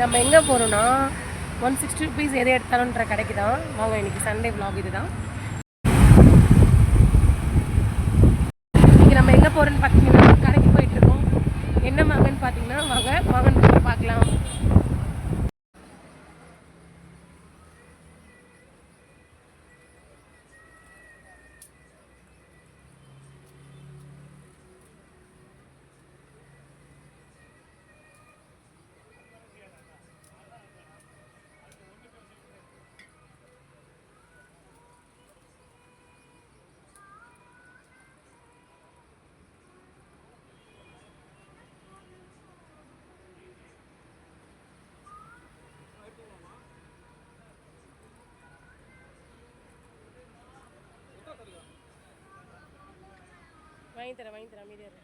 நம்ம எங்கே போகிறோம்னா ஒன் சிக்ஸ்டி ருபீஸ் எதை எடுத்தாலும்ன்ற கடைக்கு தான் வாங்க. இன்னைக்கு சண்டே ப்ளாக் இது தான் இன்னைக்கு நம்ம எங்கே போகிறோன்னு பார்த்தீங்கன்னா கடைக்கு போயிட்டுருக்கோம் என்ன வாங்கன்னு பார்த்தீங்கன்னா வாங்க. வாங்கன்னு வாங்கி தரேன் வாங்கி தரேன் அமைதியாக இரு.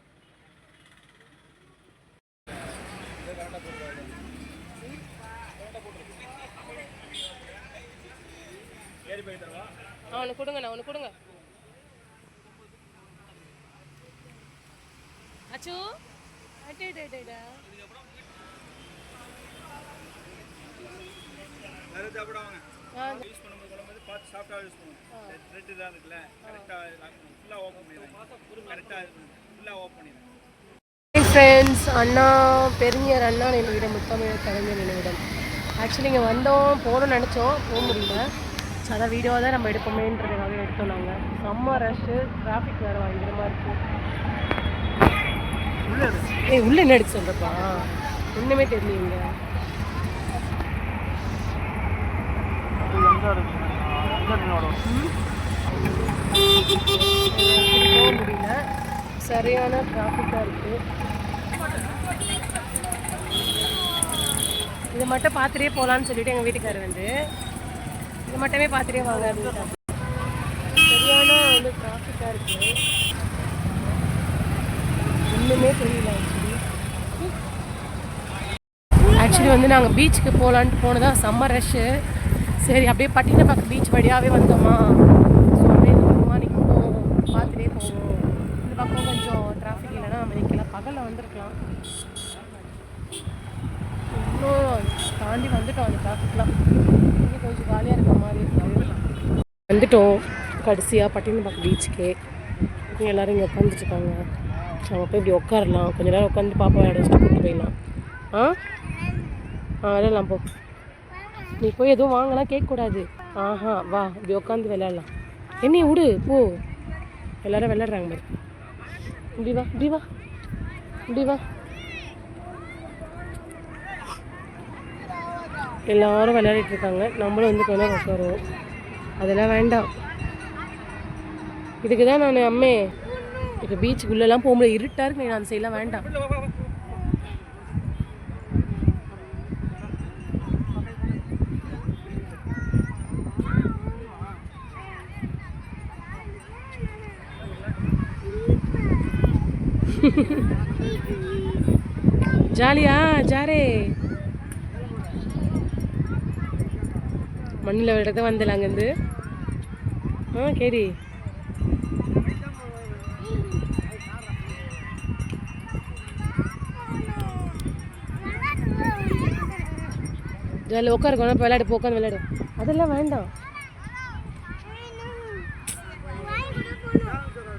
ஆ ஒன்று கொடுங்க நான் ஒன்று கொடுங்க. அச்சு? அட்டே டே டேடா நிறைய சாப்பிடுவாங்க பார்த்து சாஃப்டாக யூஸ் பண்ணுவோம். த்ரெட் தான் இருக்குல்ல கரெக்டாக ஃபுல்லாக ஓப்பன் பண்ணிடுறேன். கரெக்டாக ஃபுல்லாக ஓப்பன் பண்ணிடுறேன். ஃப்ரெண்ட்ஸ் அண்ணா பெருஞர் அண்ணா நினைவிடம் முத்தமிழ் கலைஞர் நினைவிடம். ஆக்சுவலி இங்கே வந்தோம் போகணும்னு நினச்சோம் போக முடியல. ஸோ அதான் வீடியோ தான் நம்ம எடுப்போமேன்றதுக்காக எடுத்தோம் நாங்கள் செம்ம ரஷ்ஷு டிராஃபிக் வேறு பயங்கரமாக இருக்குது ஏய் உள்ள என்ன எடுத்து சொல்கிறப்பா ஒன்றுமே தெரியலீங்க போக முடியல. சரியான டிராஃபிக்காக இருக்குது இது மட்டும் பார்த்துட்டே போகலான்னு சொல்லிட்டு எங்கள் வீட்டுக்காரர் வந்து. இது மட்டுமே பார்த்துட்டே வாங்க சரியான வந்து டிராஃபிக்காக இருக்குது ஒன்றுமே தெரியல ஆக்சுவலி ஆக்சுவலி வந்து நாங்கள் பீச்சுக்கு போகலான்ட்டு போனதான் செம்ம ரஷ்ஷு சரி அப்படியே பட்டினப்பாக்கம் பீச் வழியாகவே வந்தோமா? ஸோ அப்படியே தூரமாக நிற்போம் பார்த்துட்டே போவோம். இந்த பக்கம் கொஞ்சம் டிராஃபிக் இல்லைன்னா நம்ம நிற்கலாம் பகலில் வந்திருக்கலாம். இன்னும் தாண்டி வந்துட்டோம் அந்த டிராஃபிக்லாம் இங்கே கொஞ்சம் காலியாக இருக்கிற மாதிரி இருக்கும் வந்துட்டோம். கடைசியாக பட்டினப்பாக்கம் பீச்சுக்கே இங்கே எல்லோரும் இங்கே உட்காந்துட்ருக்காங்க நம்ம போய் இப்படி உட்காரலாம். கொஞ்ச நேரம் உட்காந்து பாப்பா இடம் கூப்பிட்டு போயிடலாம். ஆ? ஆ விளையாடலாம் போ. நீ போய் எதுவும் வாங்கலாம் கேட்கக்கூடாது. ஆஹா வா இப்படி உட்காந்து விளையாடலாம். என்னைய விடு போ. எல்லாரும் விளையாடுறாங்க பாரு. இப்படி வா இப்படி வா. இப்படி வா. எல்லாரும் விளையாடிட்டு இருக்காங்க. நம்மளும் வந்து கொஞ்சம் நேரம் உட்காருவோம். அதெல்லாம் வேண்டாம். இதுக்கு தான் நான் அம்மே. இப்போ பீச்சுக்குள்ளெல்லாம் போக முடியாது இருட்டாக இருக்கு நான் அந்த சைடெலாம் வேண்டாம். ஜாலியா ஜாரே. மண்ணில் விடத்த வந்தல அங்கேருந்து. ஆ கேடி. ஜாலியாக உட்காரு இப்போ விளையாடு போ உட்காந்து விளையாடு. அதெல்லாம் வேண்டாம்.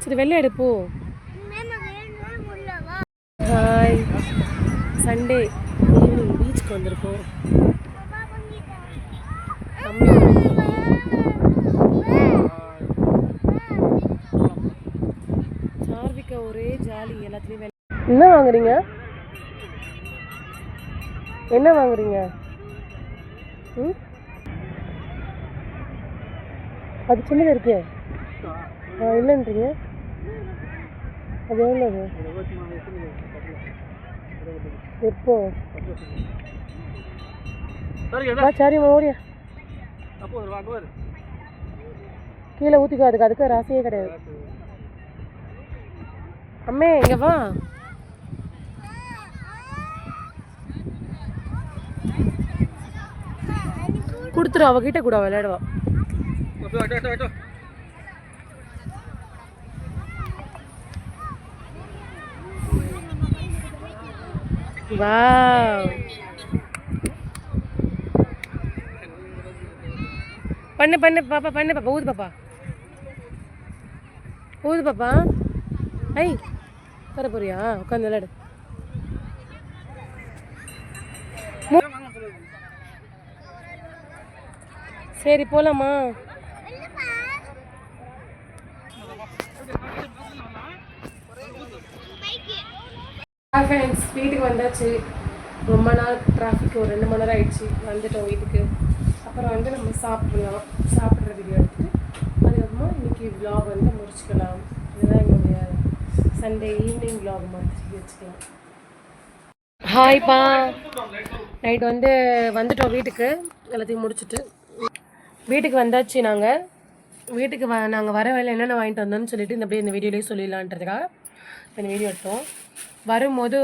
சரி விளையாடு போ. சண்டே ஈவினிங் பீச்சுக்கு வந்திருக்கோம். தம்பி சார்விகா ஒரே ஜாலி எல்லாத்துலேயும் என்ன வாங்குறீங்க? என்ன வாங்குறீங்க? ம்? அது சின்னது இருக்கே. ஆ இல்லைன்றீங்க. அது எவ்வளவு? எப்போ? சரிம்மா ஓடியா கீழே ஊற்றிக்கோ அதுக்கு அதுக்கு ராசியே கிடையாது. அம்மே இங்க வா. கொடுத்துரு அவகிட்ட கூட விளையாடுவா. வாவ் பண்ணு பண்ணு பாப்பா பண்ணு பாப்பா ஊது பாப்பா ஊது பாப்பா ஐ வர போறியா உட்காந்து விளையாடு சரி போலாமா ஃப்ரெண்ட்ஸ் வீட்டுக்கு வந்தாச்சு. ரொம்ப நாள் டிராஃபிக் ஒரு ரெண்டு மணி நேரம் ஆயிடுச்சு. வந்துட்டோம் வீட்டுக்கு. அப்புறம் வந்து நம்ம சாப்பிடலாம். சாப்பிட்ற வீடியோ எடுத்துட்டு அதுக்கப்புறமா இன்னைக்கு விலாக் வந்து முடிச்சுக்கலாம். இதுதான் என்னுடைய சண்டே ஈவினிங் விலாக் மாதிரி வச்சுக்கலாம். ஹாய்ப்பா நைட் வந்து வந்துட்டோம் வீட்டுக்கு. எல்லாத்தையும் முடிச்சுட்டு. வீட்டுக்கு வந்தாச்சு நாங்கள் வீட்டுக்கு வ நாங்கள் வர வேலை என்னென்ன வாங்கிட்டு வந்தோம்னு சொல்லிட்டு இந்த அப்படியே இந்த வீடியோலேயே சொல்லிடலான்றதுக்காக இந்த வீடியோ எடுத்தோம். வரும்போது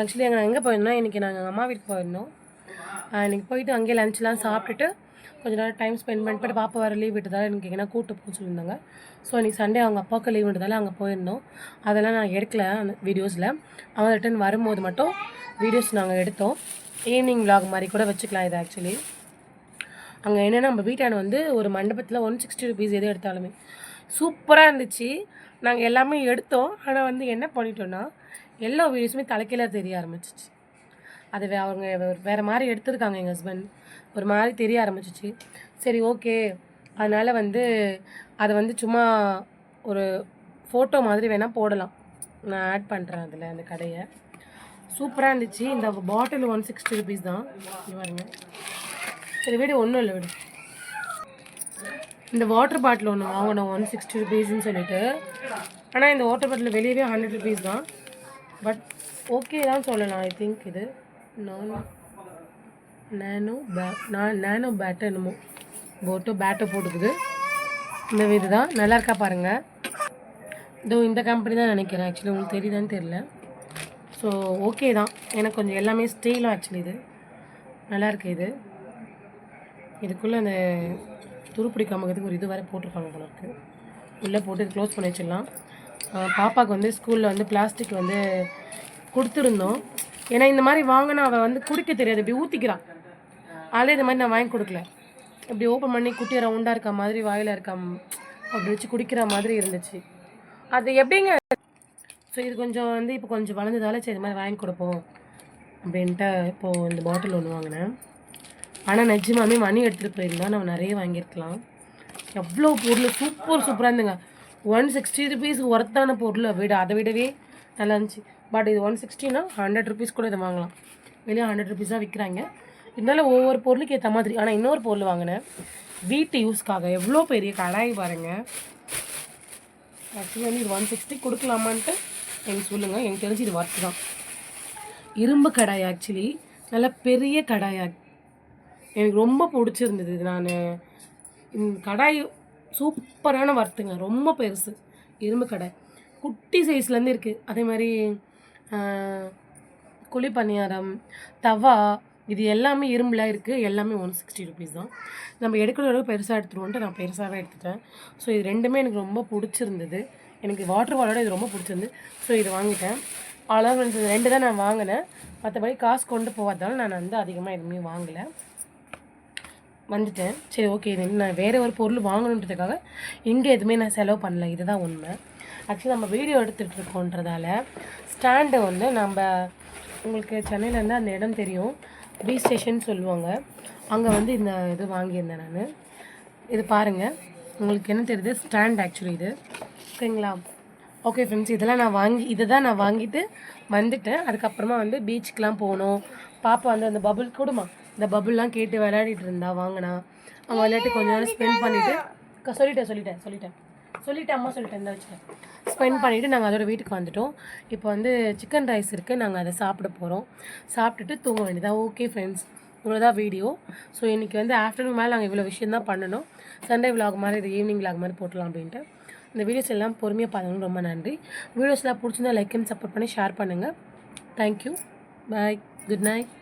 ஆக்சுவலி எங்கள் எங்கே போயிருந்தோம் இன்றைக்கி நாங்கள் அம்மா வீட்டுக்கு போயிருந்தோம். இன்றைக்கி போயிட்டு அங்கேயே லஞ்ச்லாம் சாப்பிட்டுட்டு கொஞ்ச நேரம் டைம் ஸ்பெண்ட் பண்ணிட்டு பாப்பா வர லீவ் விட்டதால் எனக்கு எங்கன்னா கூட்டு போக சொல்லியிருந்தாங்க. ஸோ இன்றைக்கி சண்டே அவங்க அப்பாவுக்கு லீவ் விட்டதால் அங்கே போயிருந்தோம். அதெல்லாம் நான் எடுக்கல அந்த வீடியோஸில் அவங்க ரிட்டன் வரும்போது மட்டும் வீடியோஸ் நாங்கள் எடுத்தோம். ஈவினிங் விலாக் மாதிரி கூட வச்சுக்கலாம் இது ஆக்சுவலி அங்கே என்னென்னா நம்ம வீட்டான வந்து ஒரு மண்டபத்தில் ஒன் சிக்ஸ்டி ருபீஸ் எது எடுத்தாலுமே. சூப்பராக இருந்துச்சு. நாங்கள் எல்லாமே எடுத்தோம். ஆனால் வந்து என்ன பண்ணிட்டோன்னா எல்லா வீடியோஸுமே தலைக்கீழாக தெரிய ஆரம்பிச்சிச்சு. அது வே- அவங்க வேறு மாதிரி எடுத்திருக்காங்க எங்கள் ஹஸ்பண்ட் ஒரு மாதிரி தெரிய ஆரம்பிச்சிச்சு. சரி ஓகே அதனால் வந்து அதை வந்து சும்மா ஒரு ஃபோட்டோ மாதிரி வேணால் போடலாம். நான் ஆட் பண்ணுறேன் அதில் அந்த கடையை. சூப்பராக இருந்துச்சு. இந்த பாட்டில் ஒன் சிக்ஸ்டி ருபீஸ் தான். பாருங்க. சரி வீடு ஒன்றும் இல்லை வீடு. இந்த வாட்டர் பாட்டில் ஒன்று வாங்கணும் ஒன் சிக்ஸ்டி ருபீஸ்னு சொல்லிட்டு. ஆனால் இந்த வாட்டர் பாட்டில் வெளியவே ஹண்ட்ரட் ருபீஸ் தான். பட் ஓகே தான் சொல்லலாம் ஐ திங்க் இது. நான் நேனோ பே நான் நேனோ பேட்டை என்னமோ. போட்டோ பேட்டை போட்டுக்குது. இந்த வீடு தான். நல்லா இருக்கா பாருங்கள் இதோ இந்த கம்பெனி தான் நினைக்கிறேன். ஆக்சுவலி உங்களுக்கு தெரியுதான்னு தெரியல. ஸோ ஓகே தான். எனக்கு கொஞ்சம் எல்லாமே ஸ்டீலும் ஆக்சுவலி இது. நல்லாயிருக்கு இது. இதுக்குள்ளே அந்த துருப்பிடி காமக்கிறதுக்கு ஒரு இது வரை போட்டிருப்பாங்க போல இருக்கு. உள்ளே போட்டு க்ளோஸ் பண்ணி வச்சிடலாம். பாப்பாவுக்கு வந்து ஸ்கூலில் வந்து பிளாஸ்டிக் வந்து கொடுத்துருந்தோம். ஏன்னா இந்த மாதிரி வாங்கினா அவள் வந்து குடிக்க தெரியாது. இப்படி ஊற்றிக்கிறான் அதே இந்த மாதிரி நான் வாங்கி கொடுக்கல. இப்படி ஓப்பன் பண்ணி குட்டி ரவுண்டாக இருக்க மாதிரி வாயில் இருக்க அப்படி வச்சு குடிக்கிற மாதிரி இருந்துச்சு. அது எப்படிங்க? ஸோ இது கொஞ்சம் வந்து இப்போ கொஞ்சம் வளர்ந்ததால சரி இது மாதிரி வாங்கி கொடுப்போம். அப்படின்ட்டு இப்போது இந்த பாட்டில் ஒன்று வாங்கினேன். ஆனால் நிஜமாமே மணி எடுத்துகிட்டு போயிருந்தா நம்ம நிறைய வாங்கியிருக்கலாம். எவ்வளோ பொருள் சூப்பர் சூப்பராக இருந்துங்க ஒன் சிக்ஸ்டி ருபீஸ் ஒர்த்தான பொருள் விட அதை விடவே நல்லா இருந்துச்சு. பட் இது ஒன் சிக்ஸ்டினா ஹண்ட்ரட் ருபீஸ் கூட இதை வாங்கலாம். வெளியே ஹண்ட்ரட் ருபீஸ் தான் விற்கிறாங்க. இருந்தாலும் ஒவ்வொரு பொருளுக்கு ஏற்ற மாதிரி. ஆனால் இன்னொரு பொருள் வாங்கினேன். வீட்டு யூஸ்க்காக. எவ்வளோ பெரிய கடாய் பாருங்கள் ஆக்சுவலி வந்து இது ஒன் சிக்ஸ்டி கொடுக்கலாமான்ட்டு எனக்கு சொல்லுங்கள் எனக்கு தெரிஞ்சு இது ஒர்த்து தான். இரும்பு கடாய் ஆக்சுவலி நல்ல பெரிய கடாயாக எனக்கு ரொம்ப பிடிச்சிருந்தது இது நான். கடாய் சூப்பரான வறுத்துங்க. ரொம்ப பெருசு. இரும்பு கடை குட்டி சைஸ்லேருந்து இருக்குது அதே மாதிரி குழி பணியாரம் தவா இது எல்லாமே இரும்பில் இருக்குது எல்லாமே ஒன் சிக்ஸ்டி ருபீஸ் தான். நம்ம எடுக்கிற அளவு பெருசாக எடுத்துருவோன்ட்டு நான் பெருசாகவே எடுத்துட்டேன். ஸோ இது ரெண்டுமே எனக்கு ரொம்ப பிடிச்சிருந்தது. எனக்கு வாட்டர் வாலோட இது ரொம்ப பிடிச்சிருந்து ஸோ இது வாங்கிட்டேன். அவ்வளோதான் ரெண்டு தான் நான் வாங்கினேன். மற்றபடி காசு கொண்டு போகாததால நான் வந்து அதிகமாக எதுவுமே வாங்கலை. வந்துட்டேன். சரி ஓகே இது நான் வேறு ஒரு பொருள் வாங்கணுன்றதுக்காக இங்கே எதுவுமே நான் செலவு பண்ணல. இதுதான் உண்மை. ஆக்சுவலி நம்ம வீடியோ எடுத்துகிட்டு இருக்கோன்றதால ஸ்டாண்டை வந்து நம்ம உங்களுக்கு சென்னையிலேருந்து அந்த இடம் தெரியும். பி ஸ்டேஷன் சொல்லுவாங்க. அங்கே வந்து இந்த இது வாங்கியிருந்தேன் நான். இது பாருங்கள் உங்களுக்கு என்ன தெரியுது? ஸ்டாண்ட் ஆக்சுவலி இது. ஓகேங்களா ஓகே ஃப்ரெண்ட்ஸ் இதெல்லாம் நான் வாங்கி இதை தான் நான் வாங்கிட்டு வந்துட்டேன். அதுக்கப்புறமா வந்து பீச்சுக்கெலாம் போகணும். பாப்பா வந்து அந்த பபுள் கொடுமா? இந்த பபுள்லாம் கேட்டு விளையாடிட்டு இருந்தா வாங்கினா. அவன் விளையாட்டு கொஞ்ச நேரம் ஸ்பெண்ட் பண்ணிவிட்டு சொல்லிட்டேன் சொல்லிட்டேன் சொல்லிட்டேன். சொல்லிட்டேன் அம்மா சொல்லிட்டேன் இந்த வச்சுட்டேன். ஸ்பெண்ட் பண்ணிவிட்டு நாங்கள் அதோட வீட்டுக்கு வந்துட்டோம். இப்போ வந்து சிக்கன் ரைஸ் இருக்குது நாங்கள் அதை சாப்பிட போகிறோம் சாப்பிட்டுட்டு தூங்க வேண்டியதா ஓகே ஃப்ரெண்ட்ஸ் இவ்வளோதான் வீடியோ ஸோ இன்றைக்கி வந்து ஆஃப்டர்நூன் மேலே நாங்கள் இவ்வளோ விஷயம் தான் பண்ணணும். சண்டே விலாக் மாதிரி இது ஈவினிங் விலாக் மாதிரி போட்டலாம் அப்படின்ட்டு. இந்த வீடியோஸ் எல்லாம் பொறுமையாக பார்த்தவங்க ரொம்ப நன்றி. வீடியோஸ்லாம் பிடிச்சிருந்தா லைக் அண்ட் சப்போர்ட் பண்ணி ஷேர் பண்ணுங்கள் thank you bye good night